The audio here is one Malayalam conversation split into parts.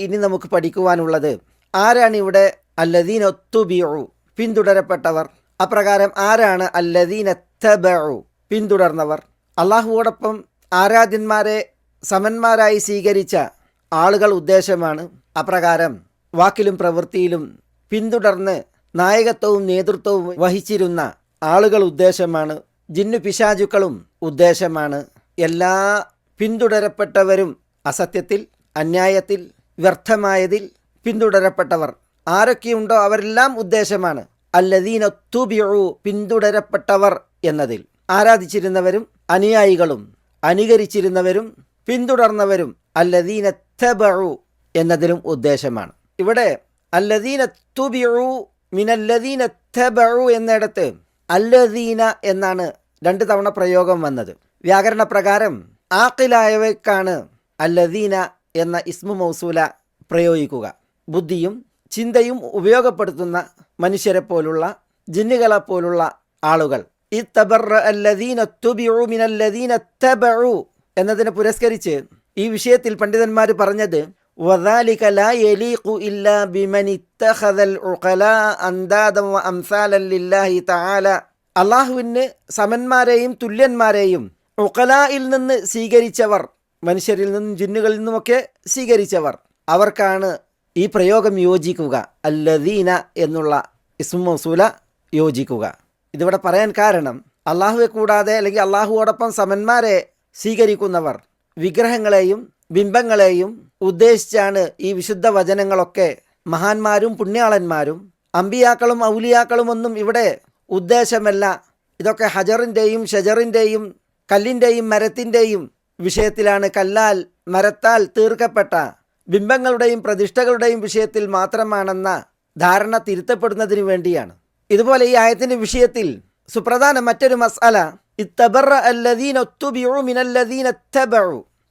ഇനി നമുക്ക് പഠിക്കുവാനുള്ളത് ആരാണ് ഇവിടെ അല്ലദീൻ ഒത്തുബിയു പിന്തുടരപ്പെട്ടവർ? അപ്രകാരം ആരാണ് അല്ലദീൻ എത്തബു പിന്തുടർന്നവർ? അള്ളാഹുവോടൊപ്പം ആരാധ്യന്മാരെ സമന്മാരായി സ്വീകരിച്ച ആളുകൾ ഉദ്ദേശമാണ് അപ്രകാരം വാക്കിലും പ്രവൃത്തിയിലും പിന്തുടർന്ന് നായകത്വവും നേതൃത്വവും വഹിച്ചിരുന്ന ആളുകൾ ഉദ്ദേശമാണ് ജിന്നു പിശാചുക്കളും ഉദ്ദേശമാണ്. എല്ലാ പിന്തുടരപ്പെട്ടവരും അസത്യത്തിൽ അന്യായത്തിൽ വ്യർത്ഥമായതിൽ പിന്തുടരപ്പെട്ടവർ. ആരൊക്കെയുണ്ടോ അവരെല്ലാം ഉദ്ദേശമാണ്. അല്ലദീന തുബിയു പിന്തുടരപ്പെട്ടവർ എന്നതിൽ. ആരാധിച്ചിരുന്നവരും അനുയായികളും അനുകരിച്ചിരുന്നവരും പിന്തുടർന്നവരും അല്ലദീന തബു എന്നതിലും ഉദ്ദേശമാണ്. ഇവിടെ അല്ലദീന തുബിയു മിനല്ലദീന തബു എന്നിടത്ത് അല്ലദീന എന്നാണ് രണ്ട് തവണ പ്രയോഗം വന്നത്. വ്യാകരണ പ്രകാരം ആക്കിലായവയ്ക്കാണ് അല്ലദീന എന്ന ഇസ്മു മൗസൂല പ്രയോഗിക്കുക ബുദ്ധിയും ചിന്തയും ഉപയോഗപ്പെടുത്തുന്ന മനുഷ്യരെ പോലുള്ള ജിന്നുകളെ പോലുള്ള ആളുകൾ ഈ തബർ അല്ലദീന തുബിഉ മിനല്ലദീന തബഉ എന്നതിനെ പുരസ്കരിച്ച് ഈ വിഷയത്തിൽ പണ്ഡിതന്മാർ പറഞ്ഞത് وذلك لا يليق إلا بمن اتخذ العقلاء أندادا وأمثالا لله تعالى അള്ളാഹുവിന് സമന്മാരെയും തുല്യന്മാരെയും ഉഖലായിൽ നിന്ന് സ്വീകരിച്ചവർ മനുഷ്യരിൽ നിന്നും ജിന്നുകളിൽ നിന്നുമൊക്കെ സ്വീകരിച്ചവർ അവർക്കാണ് ഈ പ്രയോഗം യോജിക്കുക. അല്ലദീന എന്നുള്ള ഇസ്മു മൗസൂല യോജിക്കുക. ഇതിവിടെ പറയാൻ കാരണം അള്ളാഹുവെ കൂടാതെ അല്ലെങ്കിൽ അള്ളാഹുവോടൊപ്പം സമന്മാരെ സ്വീകരിക്കുന്നവർ വിഗ്രഹങ്ങളെയും ബിംബങ്ങളെയും ഉദ്ദേശിച്ചാണ് ഈ വിശുദ്ധ വചനങ്ങളൊക്കെ മഹാന്മാരും പുണ്യാളന്മാരും അമ്പിയാക്കളും ഔലിയാക്കളും ഒന്നും ഇവിടെ ഉദ്ദേശമല്ല. ഇതൊക്കെ ഹജറിന്റെയും ഷജറിന്റെയും കല്ലിന്റെയും മരത്തിന്റെയും വിഷയത്തിലാണ്. കല്ലാൽ മരത്താൽ തീർക്കപ്പെട്ട ബിംബങ്ങളുടെയും പ്രതിഷ്ഠകളുടെയും വിഷയത്തിൽ മാത്രമാണെന്ന ധാരണ തിരുത്തപ്പെടുന്നതിനു വേണ്ടിയാണ്. ഇതുപോലെ ഈ ആയത്തിന്റെ വിഷയത്തിൽ സുപ്രധാന മറ്റൊരു മസാല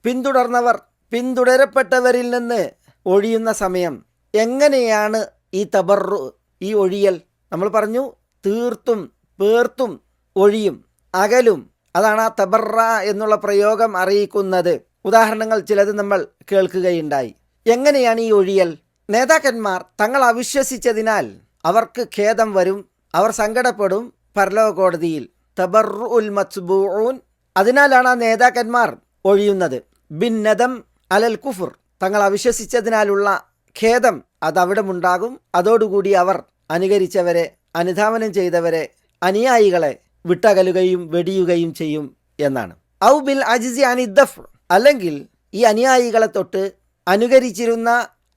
പിന്തുടർന്നവർ പിന്തുടരപ്പെട്ടവരിൽ നിന്ന് ഒഴിയുന്ന സമയം. എങ്ങനെയാണ് ഈ തബറു ഈ ഒഴിയൽ? നമ്മൾ പറഞ്ഞു തീർത്തും പേർത്തും ഒഴിയും അകലും. അതാണ് ആ തബറ എന്നുള്ള പ്രയോഗം അറിയിക്കുന്നത്. ഉദാഹരണങ്ങൾ ചിലത് നമ്മൾ കേൾക്കുകയുണ്ടായി. എങ്ങനെയാണ് ഈ ഒഴിയൽ? നേതാക്കന്മാർ തങ്ങൾ അവിശ്വസിച്ചതിനാൽ അവർക്ക് ഖേദം വരും. അവർ സങ്കടപ്പെടും പരലോക കോടതിയിൽ തബറു ഉൽ മത്ബൂൻ അതിനാലാണ് ആ നേതാക്കന്മാർ ഒഴിയുന്നത്. ബിന്നദം അലൽ കുഫുർ. തങ്ങൾ അവിശ്വസിച്ചതിനാലുള്ള ഖേദം അതവിടെ ഉണ്ടാകും അതോടുകൂടി അവർ അനുകരിച്ചവരെ അനുധാവനം ചെയ്തവരെ അനുയായികളെ വിട്ടകലുകയും വെടിയുകയും ചെയ്യും എന്നാണ്. ഔ ബിൽ അജിസി അനിദ്ദഫ് അല്ലെങ്കിൽ ഈ അനുയായികളെ തൊട്ട് അനുകരിച്ചിരുന്ന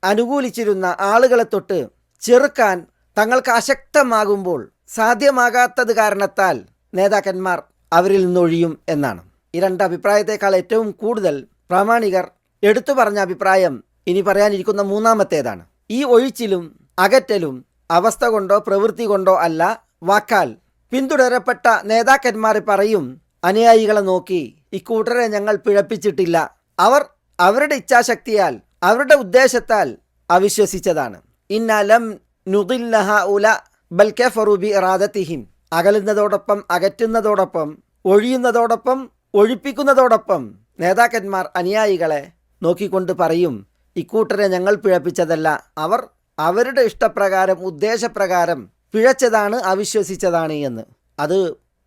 അനുകൂലിച്ചിരുന്ന ആളുകളെ തൊട്ട് ചെറുക്കാൻ തങ്ങൾക്ക് അശക്തമാകുമ്പോൾ സാധ്യമാകാത്തത് കാരണത്താൽ നേതാക്കന്മാർ അവരിൽ നിന്നൊഴിയും എന്നാണ്. ഈ രണ്ട് അഭിപ്രായത്തെക്കാൾ ഏറ്റവും കൂടുതൽ പ്രാമാണികർ എടുത്തു പറഞ്ഞ അഭിപ്രായം ഇനി പറയാനിരിക്കുന്ന മൂന്നാമത്തേതാണ്. ഈ ഒഴിച്ചിലും അകറ്റലും അവസ്ഥ കൊണ്ടോ പ്രവൃത്തി കൊണ്ടോ അല്ല വാക്കാൽ പിന്തുടരപ്പെട്ട നേതാക്കന്മാർ പറയും അനുയായികളെ നോക്കി ഇക്കൂട്ടരെ ഞങ്ങൾ പിഴപ്പിച്ചിട്ടില്ല. അവർ അവരുടെ ഇച്ഛാശക്തിയാൽ അവരുടെ ഉദ്ദേശത്താൽ അവിശ്വസിച്ചതാണ്. ഇന്നലം നുദില്ലഹ ഉല ബൽക്കെ ഫറൂബി ഇറാദത്തിഹിം. അകലുന്നതോടൊപ്പം അകറ്റുന്നതോടൊപ്പം ഒഴിയുന്നതോടൊപ്പം ഒഴിപ്പിക്കുന്നതോടൊപ്പം നേതാക്കന്മാർ അനുയായികളെ നോക്കിക്കൊണ്ട് പറയും ഇക്കൂട്ടരെ ഞങ്ങൾ പിഴപ്പിച്ചതല്ല അവർ അവരുടെ ഇഷ്ടപ്രകാരം ഉദ്ദേശപ്രകാരം പിഴച്ചതാണ് അവിശ്വസിച്ചതാണ് എന്ന്. അത്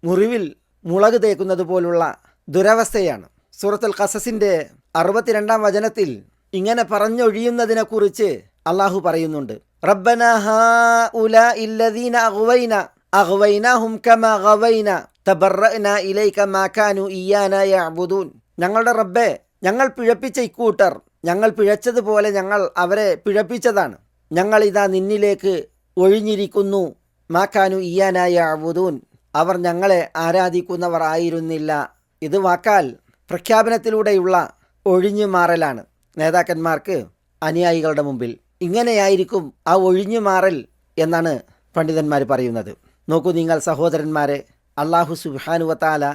മുറിവിൽ മുളക് തേക്കുന്നത് പോലുള്ള ദുരവസ്ഥയാണ്. സൂറത്തുൽ ഖസസിന്റെ അറുപത്തിരണ്ടാം വചനത്തിൽ ഇങ്ങനെ പറഞ്ഞൊഴിയുന്നതിനെക്കുറിച്ച് അള്ളാഹു പറയുന്നുണ്ട്. ഇല്ലദീന ഇലൈക മാ കാനു ഞങ്ങളുടെ റബ്ബെ ഞങ്ങൾ പിഴപ്പിച്ച ഇക്കൂട്ടർ ഞങ്ങൾ പിഴച്ചതുപോലെ ഞങ്ങൾ അവരെ പിഴപ്പിച്ചതാണ്. ഞങ്ങൾ ഇതാ നിന്നിലേക്ക് ഒഴിഞ്ഞിരിക്കുന്നു മാക്കാനു ഇയാനായ അബുദൂൻ അവർ ഞങ്ങളെ ആരാധിക്കുന്നവർ ആയിരുന്നില്ല. ഇത് വാക്കാൽ പ്രഖ്യാപനത്തിലൂടെയുള്ള ഒഴിഞ്ഞു മാറലാണ് നേതാക്കന്മാർക്ക് അനുയായികളുടെ മുമ്പിൽ ഇങ്ങനെയായിരിക്കും ആ ഒഴിഞ്ഞു മാറൽ എന്നാണ് പണ്ഡിതന്മാർ പറയുന്നത്. നോക്കൂ നിങ്ങൾ സഹോദരന്മാരെ അള്ളാഹു സുബാനുവത്താല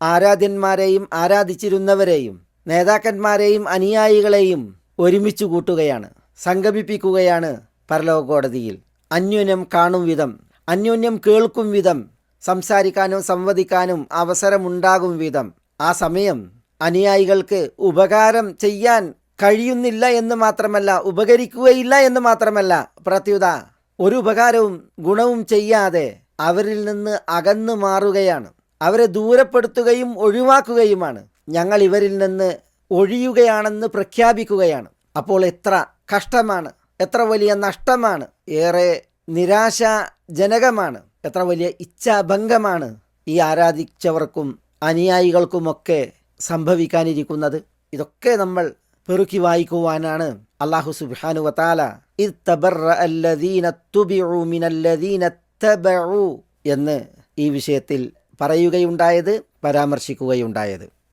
ആരാധ്യന്മാരെയും ആരാധിച്ചിരുന്നവരെയും നേതാക്കന്മാരെയും അനുയായികളെയും ഒരുമിച്ച് കൂട്ടുകയാണ് സംഗമിപ്പിക്കുകയാണ് പരലോക കോടതിയിൽ അന്യോന്യം കാണും വിധം അന്യോന്യം കേൾക്കും വിധം സംസാരിക്കാനും സംവദിക്കാനും അവസരമുണ്ടാകും വിധം ആ സമയം അനുയായികൾക്ക് ഉപകാരം ചെയ്യാൻ കഴിയുന്നില്ല എന്ന് മാത്രമല്ല ഉപകരിക്കുകയില്ല എന്ന് മാത്രമല്ല പ്രത്യുത ഒരു ഉപകാരവും ഗുണവും ചെയ്യാതെ അവരിൽ നിന്ന് അകന്നു മാറുകയാണ്. അവരെ ദൂരപ്പെടുത്തുകയും ഒഴിവാക്കുകയുമാണ്. ഞങ്ങൾ ഇവരിൽ നിന്ന് ഒഴിയുകയാണെന്ന് പ്രഖ്യാപിക്കുകയാണ്. അപ്പോൾ എത്ര കഷ്ടമാണ് എത്ര വലിയ നഷ്ടമാണ് ഏറെ നിരാശാജനകമാണ് എത്ര വലിയ ഇച്ഛാഭംഗമാണ് ഈ ആരാധിച്ചവർക്കും അനുയായികൾക്കുമൊക്കെ സംഭവിക്കാനിരിക്കുന്നത്. ഇതൊക്കെ നമ്മൾ പെറുക്കി വായിക്കുവാനാണ് അള്ളാഹു സുബാനു തബഉ എന്ന് ഈ വിഷയത്തിൽ പറയുകയുണ്ടായത് പരാമർശിക്കുകയുണ്ടായത്.